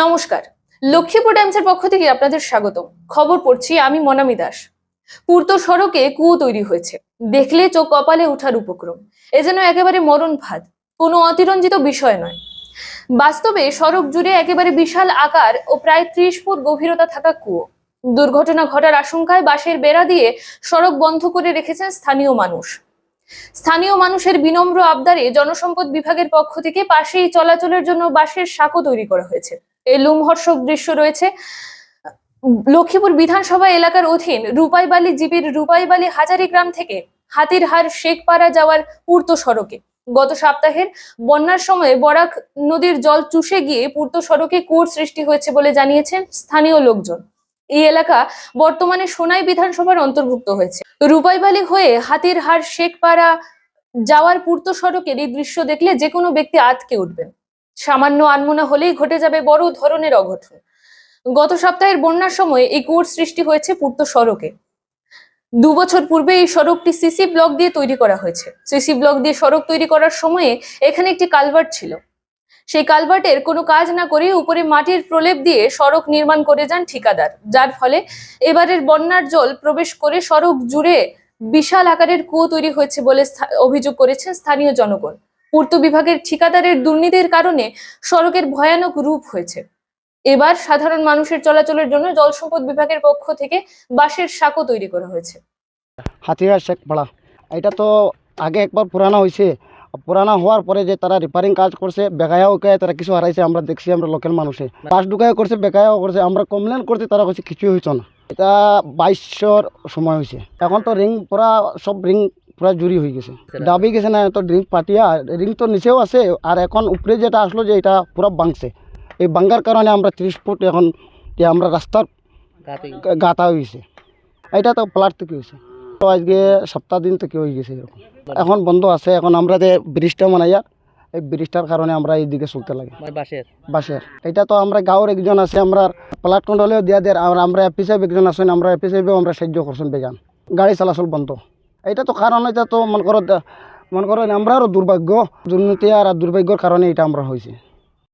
নমস্কার। লক্ষ্মীপুর টাইমসের পক্ষ থেকে আপনাদের স্বাগত খবর পড়ছি আমি মনামি দাস। পূর্ত সড়কে কুয়ো তৈরি হয়েছে। দেখলে চোখ কপালে ওঠার উপক্রম। এ যেন একেবারে মরণ ভাত কোনো অতিরঞ্জিত বিষয় নয়। বাস্তবে সড়ক জুড়ে একেবারে বিশাল আকার ও প্রায় ত্রিশ ফুট গভীরতা থাকা কুয়ো। দুর্ঘটনা ঘটার আশঙ্কায় বাঁশের বেড়া দিয়ে সড়ক বন্ধ করে রেখেছেন স্থানীয় মানুষ। স্থানীয় মানুষের বিনম্র আবদারে জনসম্পদ বিভাগের পক্ষ থেকে পাশেই চলাচলের জন্য বাঁশের সাঁকো তৈরি করা হয়েছে। লুমহর্ষক দৃশ্য রয়েছে। লক্ষ্মীপুর বিধানসভা এলাকার অধীন রূপাইবালি জিপির রূপাইবালি হাজারি গ্রাম থেকে হাতিরহার শেখপাড়া যাওয়ার পূর্ত সড়কে। গত সপ্তাহের বন্যার সময় বরাক নদীর জল চুষে গিয়ে পূর্ত সড়কে কুয়োর সৃষ্টি হয়েছে বলে জানিয়েছেন স্থানীয় লোকজন। এই এলাকা বর্তমানে সোনাই বিধানসভার অন্তর্ভুক্ত হয়েছে। রূপাইবালি হয়ে হাতিরহার শেখপাড়া যাওয়ার পূর্ত সড়কের এই দৃশ্য দেখলে যে কোনো ব্যক্তি আতকে উঠবেন। সামান্য আনমনা হলেই ঘটে যাবে বড় ধরনের অঘটন। গত সপ্তাহের বন্যার সময় এই কুয়োর সৃষ্টি হয়েছে পূর্ত সড়কে। দু বছর পূর্বে এই সড়কটি সিসি ব্লক দিয়ে তৈরি করা হয়েছে। সিসি ব্লক দিয়ে সড়ক তৈরি করার সময়ে এখানে একটি কালভার্ট ছিল। সেই কালভার্টের কোনো কাজ না করে উপরে মাটির প্রলেপ দিয়ে সড়ক নির্মাণ করে যান ঠিকাদার, যার ফলে এবারের বন্যার জল প্রবেশ করে সড়ক জুড়ে বিশাল আকারের কুয়ো তৈরি হয়েছে বলে অভিযোগ করেছেন স্থানীয় জনগণ। পূর্ত বিভাগের ঠিকাদারের দুর্নীতির কারণে সড়কের ভয়ানক রূপ হয়েছে। এবার সাধারণ মানুষের চলাচলের জন্য জল সম্পদ বিভাগের পক্ষ থেকে বাঁশের সাঁকো তৈরি করা হয়েছে। হাতিয়ার শেখ পাড়া এটা তো আগে একবার পুরানো হয়েছে পুরানো হওয়ার পরে যে তারা রিপেয়ারিং কাজ করছে বেকায়াও কে তারা কিছু হারাইছে, আমরা দেখছি আমরা লোকাল মানুষে। পাঁচ ঢুকায় করছে বেকায়াও করছে, আমরা কমপ্লেন করছি, তারা করছে কিছুই হয়েছে না। এটা বাইশশোর সময় হয়েছে এখন তো রিং পুরা সব রিং পুরা জুড়ি হয়ে গেছে। ডাবি গেছে না তো রিং পাটিয়া রিং তো নিচেও আছে আর এখন উপরে যেটা আসলো যে এটা পুরো বাংছে। এই বাঙ্গার কারণে আমরা ত্রিশ ফুট এখন যে আমরা রাস্তার গা- গাঁথা হয়েছে এটা তো প্লাট থেকে হয়েছে তো আজকে সপ্তাহ দিন থেকে হয়ে গেছে এরকম এখন বন্ধ আছে এখন আমরা যে ব্রিজটা বানাইয়া এই ব্রিজটার কারণে আমরা এইদিকে চলতে লাগে। মানে বাঁশের বাসের এটা তো আমরা গাঁৱৰ একজন আছে আমরা প্লাট কন্ট্রোলেও দিয়া দেয় আর আমরা এপি সাহেব একজন আছেন আমরা এপি সাহেবেও আমরা সাহায্য করছেন বেজান গাড়ি চলাচল বন্ধ। এটা তো কারণ এটা তো মনে করো মনে করো আমরারও দুর্ভাগ্য। দুর্নীতি আর দুর্ভাগ্যর কারণে এটা আমরা হয়েছে।